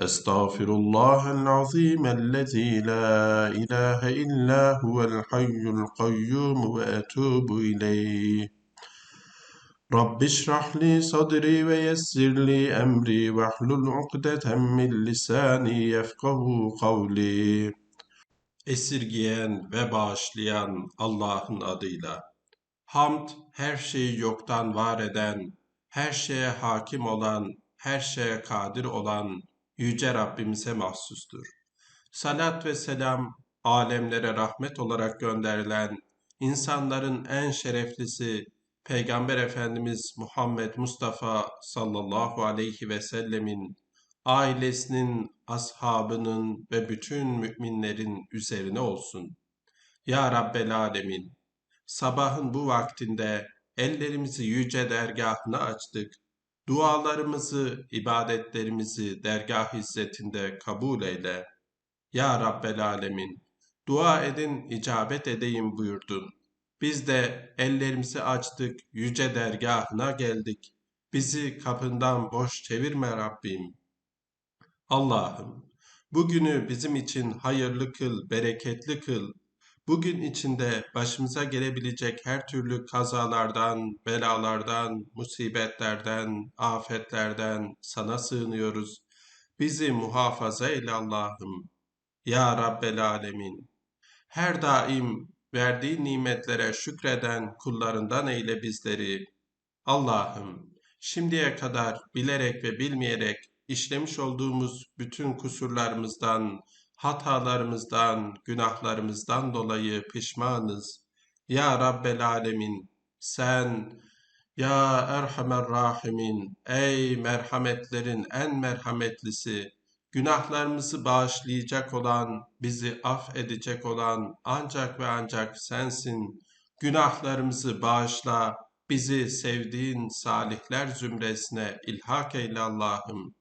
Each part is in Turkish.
أستغفر الله العظيم الذي لا إله إلا هو الحي القيوم وأتوب إليه رب اشرح لي صدري ويسر لي أمري واحلل عقدة من لساني يفقه قولي Esirgiyen ve bağışlayan Allah'ın adıyla. Hamd, her şeyi yoktan var eden, her şeye hakim olan, her şeye kadir olan Yüce Rabbimize mahsustur. Salat ve selam, alemlere rahmet olarak gönderilen, insanların en şereflisi, Peygamber Efendimiz Muhammed Mustafa sallallahu aleyhi ve sellemin, ailesinin, ashabının ve bütün müminlerin üzerine olsun. Ya Rabbel Alemin, sabahın bu vaktinde ellerimizi yüce dergahına açtık. Dualarımızı, ibadetlerimizi dergah hizmetinde kabul eyle. Ya Rabbel Alemin, dua edin, icabet edeyim buyurdun. Biz de ellerimizi açtık, yüce dergahına geldik. Bizi kapından boş çevirme Rabbim. Allah'ım, bugünü bizim için hayırlı kıl, bereketli kıl. Bugün içinde başımıza gelebilecek her türlü kazalardan, belalardan, musibetlerden, afetlerden sana sığınıyoruz. Bizi muhafaza eyle Allah'ım. Ya Rabbel Alemin. Her daim verdiği nimetlere şükreden kullarından eyle bizleri. Allah'ım, şimdiye kadar bilerek ve bilmeyerek işlemiş olduğumuz bütün kusurlarımızdan, hatalarımızdan, günahlarımızdan dolayı pişmanız. Ya Rabbel Alemin, sen, Ya Erhamer Rahimin, ey merhametlerin en merhametlisi, günahlarımızı bağışlayacak olan, bizi affedecek olan ancak ve ancak sensin. Günahlarımızı bağışla, bizi sevdiğin salihler zümresine ilhak eyle Allah'ım.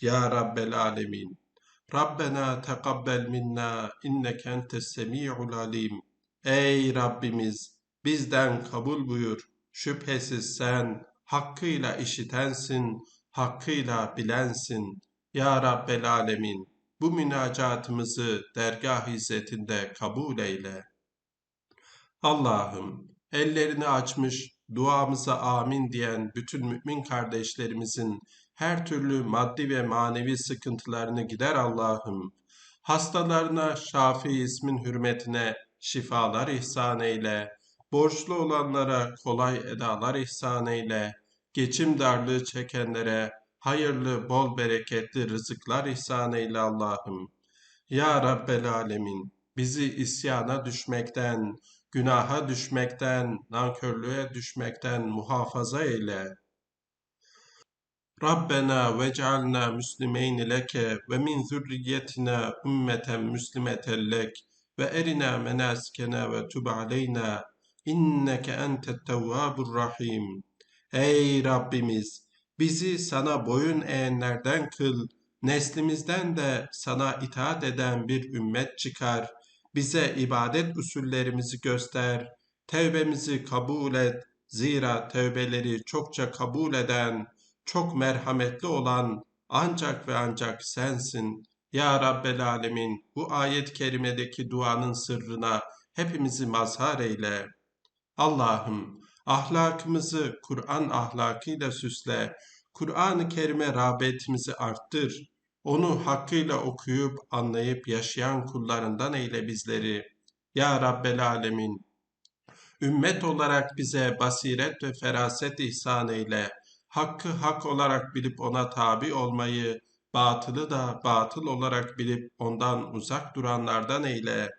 Ya Rabbel Alemin. Rabbena tekabbel minna inneke entes semi'ul alim. Ey Rabbimiz bizden kabul buyur. Şüphesiz sen hakkıyla işitensin, hakkıyla bilensin. Ya Rabbel Alemin bu münacatımızı dergah hizmetinde kabul eyle. Allah'ım ellerini açmış duamıza amin diyen bütün mümin kardeşlerimizin her türlü maddi ve manevi sıkıntılarını gider Allah'ım. Hastalarına Şafi ismin hürmetine şifalar ihsan eyle. Borçlu olanlara kolay edalar ihsan eyle. Geçim darlığı çekenlere hayırlı, bol bereketli rızıklar ihsan eyle Allah'ım. Ya Rabbel Alemin, bizi isyana düşmekten, günaha düşmekten, nankörlüğe düşmekten muhafaza eyle. Rabbena vec'alna müslimeyni leke ve min zürriyetina ümmeten müslimeten lek ve erina menasikena ve tub aleyna inneke entet tevvabur rahim. Ey Rabbimiz! Bizi sana boyun eğenlerden kıl, neslimizden de sana itaat eden bir ümmet çıkar. Bize ibadet usullerimizi göster, tevbemizi kabul et. Zira tevbeleri çokça kabul eden, çok merhametli olan ancak ve ancak sensin. Ya Rabbel Alemin bu ayet-i kerimedeki duanın sırrına hepimizi mazhar eyle. Allah'ım ahlakımızı Kur'an ahlakıyla süsle. Kur'an-ı Kerim'e rağbetimizi arttır. Onu hakkıyla okuyup anlayıp yaşayan kullarından eyle bizleri. Ya Rabbel Alemin ümmet olarak bize basiret ve feraset ihsan eyle hakkı hak olarak bilip ona tabi olmayı, batılı da batıl olarak bilip ondan uzak duranlardan eyle.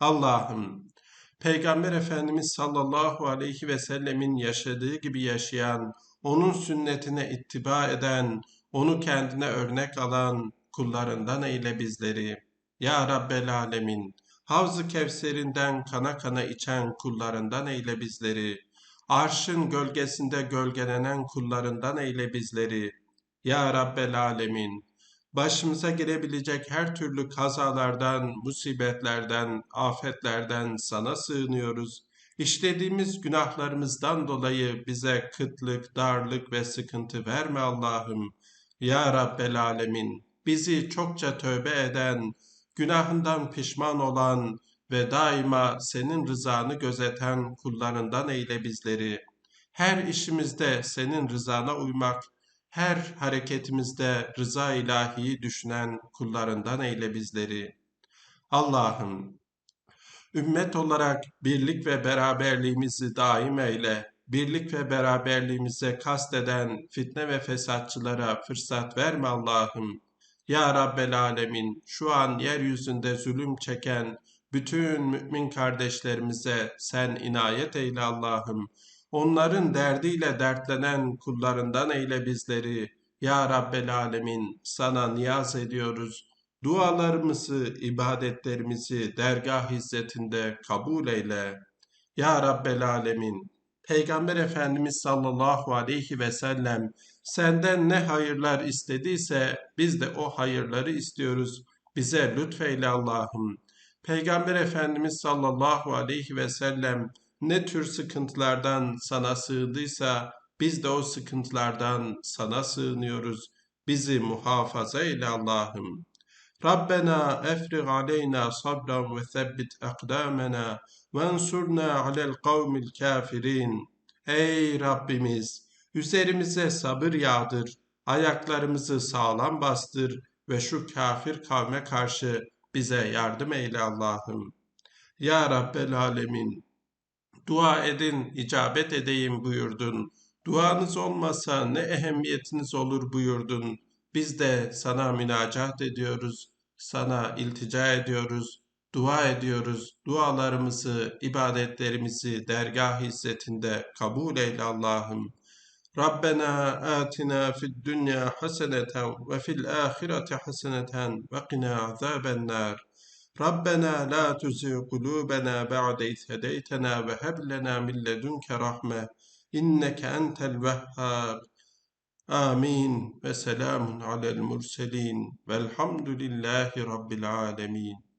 Allah'ım, Peygamber Efendimiz sallallahu aleyhi ve sellemin yaşadığı gibi yaşayan, onun sünnetine ittiba eden, onu kendine örnek alan kullarından eyle bizleri. Ya Rabbel Alemin, Havz-ı Kevser'inden kana kana içen kullarından eyle bizleri. Arşın gölgesinde gölgelenen kullarından eyle bizleri. Ya Rabbel Alemin, başımıza gelebilecek her türlü kazalardan, musibetlerden, afetlerden sana sığınıyoruz. İşlediğimiz günahlarımızdan dolayı bize kıtlık, darlık ve sıkıntı verme Allah'ım. Ya Rabbel Alemin, bizi çokça tövbe eden, günahından pişman olan ve daima senin rızanı gözeten kullarından eyle bizleri. Her işimizde senin rızana uymak, her hareketimizde rıza ilahiyi düşünen kullarından eyle bizleri. Allah'ım, ümmet olarak birlik ve beraberliğimizi daim eyle. Birlik ve beraberliğimize kasteden fitne ve fesatçılara fırsat verme Allah'ım. Ya Rabbel Alemin, şu an yeryüzünde zulüm çeken bütün mümin kardeşlerimize sen inayet eyle Allah'ım. Onların derdiyle dertlenen kullarından eyle bizleri. Ya Rabbel Alemin, sana niyaz ediyoruz. Dualarımızı, ibadetlerimizi dergah hizmetinde kabul eyle. Ya Rabbel Alemin, Peygamber Efendimiz sallallahu aleyhi ve sellem senden ne hayırlar istediyse biz de o hayırları istiyoruz. Bize lütfeyle Allah'ım. Peygamber Efendimiz sallallahu aleyhi ve sellem ne tür sıkıntılardan sana sığdıysa biz de o sıkıntılardan sana sığınıyoruz. Bizi muhafaza eyle Allah'ım. Rabbena efrig aleyna sabran ve sebbit akdamena ve ensurna alel kavmil kafirin. Ey Rabbimiz! Üzerimize sabır yağdır, ayaklarımızı sağlam bastır ve şu kafir kavme karşı bize yardım eyle Allah'ım. Ya Rabbel Alemin, dua edin, icabet edeyim buyurdun. Duanız olmasa ne ehemmiyetiniz olur buyurdun. Biz de sana münacat ediyoruz, sana iltica ediyoruz, dua ediyoruz. Dualarımızı, ibadetlerimizi dergah hizmetinde kabul eyle Allah'ım. ربنا آتنا في الدنيا حسنة وفي الآخرة حسنة وقنا عذاب النار. ربنا لا تزغ قلوبنا بعد إذ هديتنا وهب لنا من لدنك رحمة إنك أنت الوهاب. آمين. وسلام على المرسلين. والحمد لله رب العالمين.